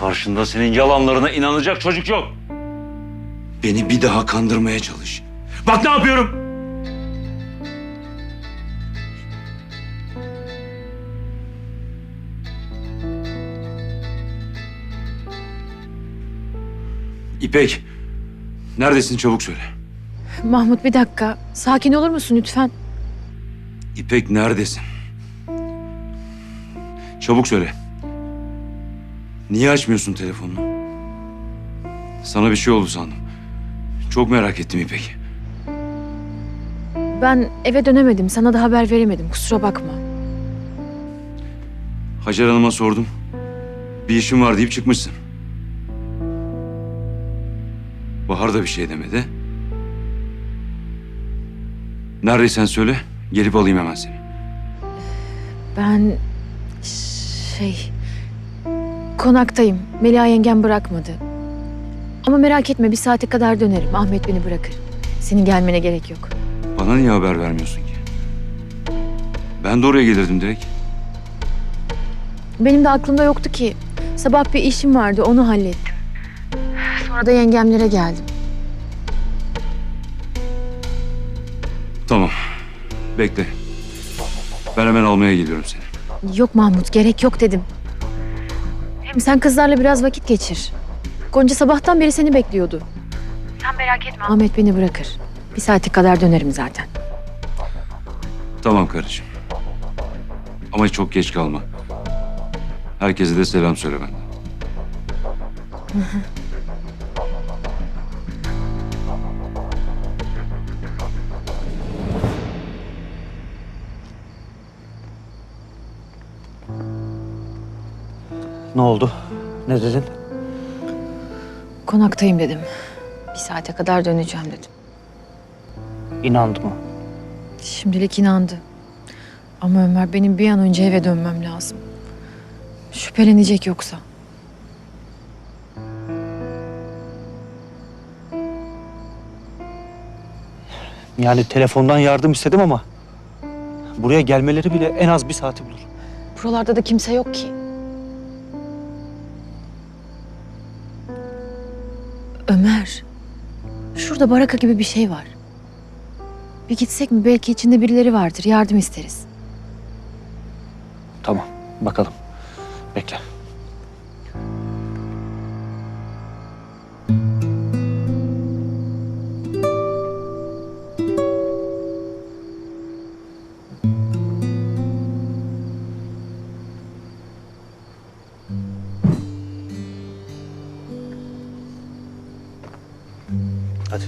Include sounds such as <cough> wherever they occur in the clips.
Karşında senin yalanlarına inanacak çocuk yok. Beni bir daha kandırmaya çalış. Bak ne yapıyorum. İpek, neredesin çabuk söyle. Mahmut bir dakika. Sakin olur musun lütfen? İpek neredesin? Çabuk söyle. Niye açmıyorsun telefonunu? Sana bir şey oldu sandım. Çok merak ettim İpek. Ben eve dönemedim. Sana da haber veremedim. Kusura bakma. Hacer Hanım'a sordum. Bir işim var deyip çıkmışsın. Bahar da bir şey demedi. Neredeysen söyle, gelip alayım hemen seni. Ben şey konaktayım. Melia yengem bırakmadı. Ama merak etme bir saate kadar dönerim. Ahmet beni bırakır. Senin gelmene gerek yok. Bana niye haber vermiyorsun ki? Ben de oraya gelirdim direkt. Benim de aklımda yoktu ki. Sabah bir işim vardı onu hallettim. Sonra da yengemlere geldim. Tamam, bekle. Ben hemen almaya geliyorum seni. Yok Mahmut gerek yok dedim. Sen kızlarla biraz vakit geçir. Gonca sabahtan beri seni bekliyordu. Sen merak etme. Ahmet beni bırakır. Bir saate kadar dönerim zaten. Tamam karıcığım. Ama çok geç kalma. Herkese de selam söyle benden. <laughs> Ne oldu? Ne dedin? Konaktayım dedim. Bir saate kadar döneceğim dedim. İnandı mı? Şimdilik inandı. Ama Ömer benim bir an önce eve dönmem lazım. Şüphelenecek yoksa. Yani telefondan yardım istedim ama buraya gelmeleri bile en az bir saati bulur. Buralarda da kimse yok ki. Şurada baraka gibi bir şey var. Bir gitsek mi? Belki içinde birileri vardır. Yardım isteriz. Tamam, bakalım. Bekle. Hadi.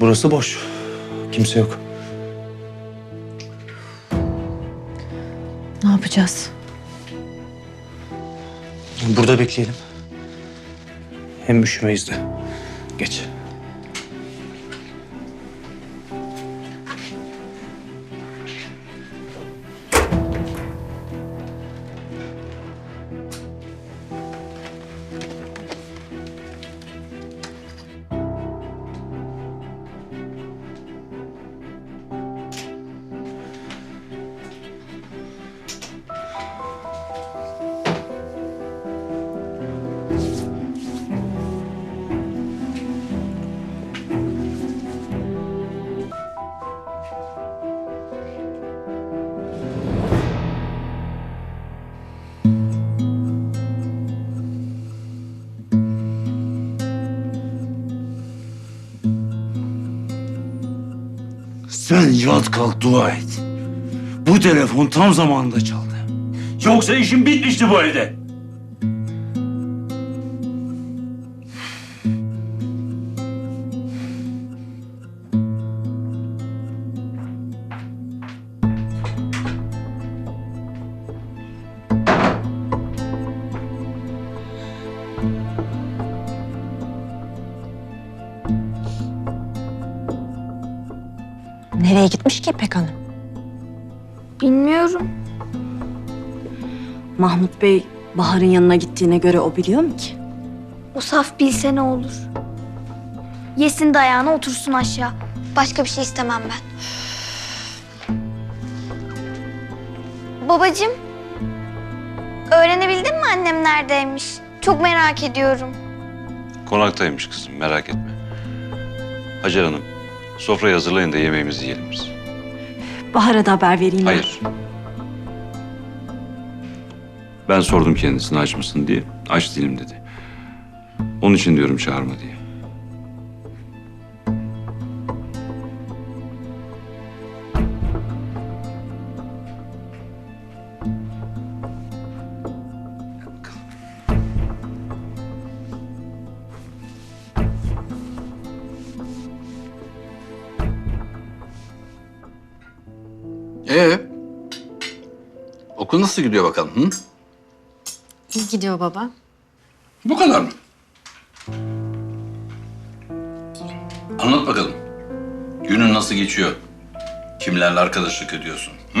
Burası boş. Kimse yok. Ne yapacağız? Burada bekleyelim. Hem üşümeyiz de. Geç. Sen yat kalk dua et. Bu telefon tam zamanında çaldı. Yoksa işim bitmişti bu evde. Nereye gitmiş ki İpek Hanım? Bilmiyorum. Mahmut Bey Bahar'ın yanına gittiğine göre o biliyor mu ki? O saf bilse ne olur. Yesin dayağına otursun aşağı. Başka bir şey istemem ben. Babacığım. Öğrenebildin mi annem neredeymiş? Çok merak ediyorum. Konaktaymış kızım merak etme. Hacer Hanım sofrayı hazırlayın da yemeğimizi yiyelim biz. Bahar'a da haber vereyim. Hayır. Ben sordum kendisine aç mısın diye. Aç değilim dedi. Onun için diyorum çağırma diye. Ee, okul nasıl gidiyor bakalım? Hı? İyi gidiyor baba. Bu kadar mı? Anlat bakalım. Günün nasıl geçiyor? Kimlerle arkadaşlık ediyorsun? Hı?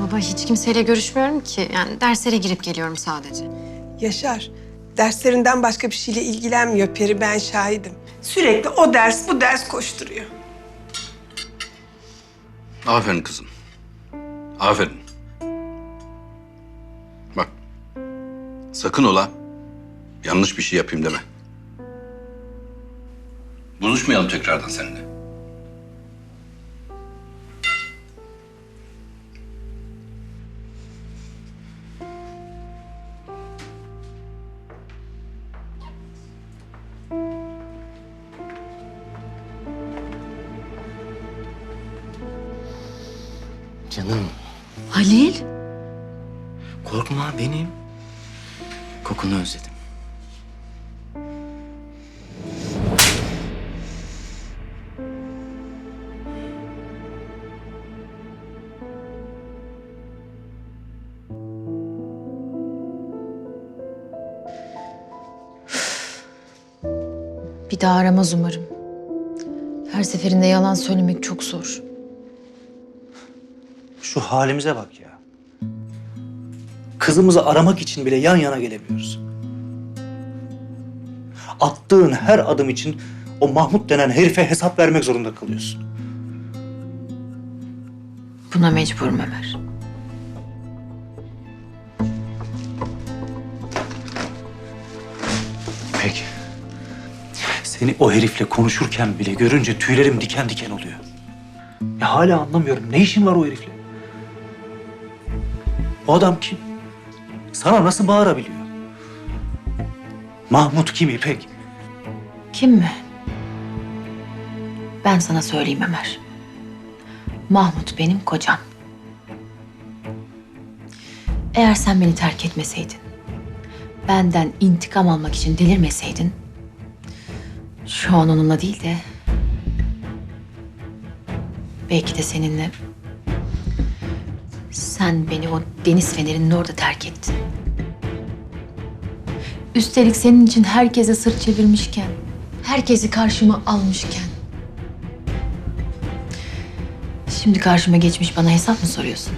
Baba hiç kimseyle görüşmüyorum ki. Yani derslere girip geliyorum sadece. Yaşar, derslerinden başka bir şeyle ilgilenmiyor Peri, ben şahidim. Sürekli o ders, bu ders koşturuyor. Aferin kızım. Aferin. Bak. Sakın ola yanlış bir şey yapayım deme. Buluşmayalım tekrardan seninle. Canım Halil? korkma benim. Kokunu özledim. Bir daha aramaz umarım. Her seferinde yalan söylemek çok zor. Şu halimize bak ya. Kızımızı aramak için bile yan yana gelemiyoruz. Attığın her adım için o Mahmut denen herife hesap vermek zorunda kalıyorsun. Buna mecburum Ömer. Peki. Seni o herifle konuşurken bile görünce tüylerim diken diken oluyor. Ya hala anlamıyorum. Ne işin var o herifle? O adam kim? Sana nasıl bağırabiliyor? Mahmut kim İpek? Kim mi? Ben sana söyleyeyim Ömer. Mahmut benim kocam. Eğer sen beni terk etmeseydin, benden intikam almak için delirmeseydin, şu an onunla değil de belki de seninle sen beni o deniz fenerinin orada terk ettin. Üstelik senin için herkese sırt çevirmişken, herkesi karşıma almışken. Şimdi karşıma geçmiş bana hesap mı soruyorsun?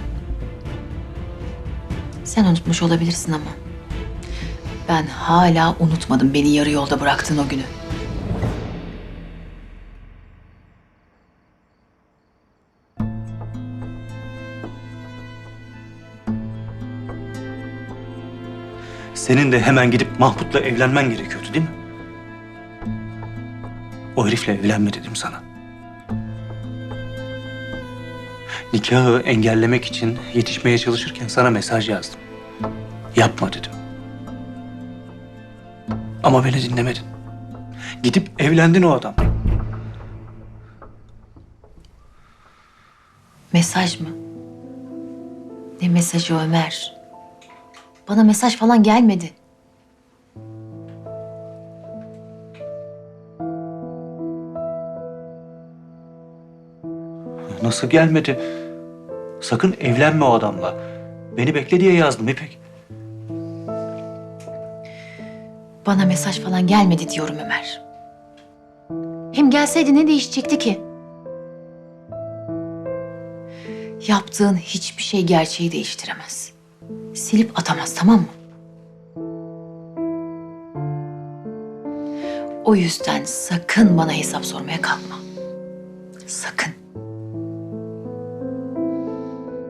Sen unutmuş olabilirsin ama ben hala unutmadım beni yarı yolda bıraktığın o günü. Senin de hemen gidip Mahmut'la evlenmen gerekiyordu değil mi? O herifle evlenme dedim sana. Nikahı engellemek için yetişmeye çalışırken sana mesaj yazdım. Yapma dedim. Ama beni dinlemedin. Gidip evlendin o adam. Mesaj mı? Ne mesajı Ömer? Bana mesaj falan gelmedi. Nasıl gelmedi? Sakın evlenme o adamla. Beni bekle diye yazdım İpek. Bana mesaj falan gelmedi diyorum Ömer. Hem gelseydi ne değişecekti ki? Yaptığın hiçbir şey gerçeği değiştiremez. Silip atamaz tamam mı? O yüzden sakın bana hesap sormaya kalkma. Sakın.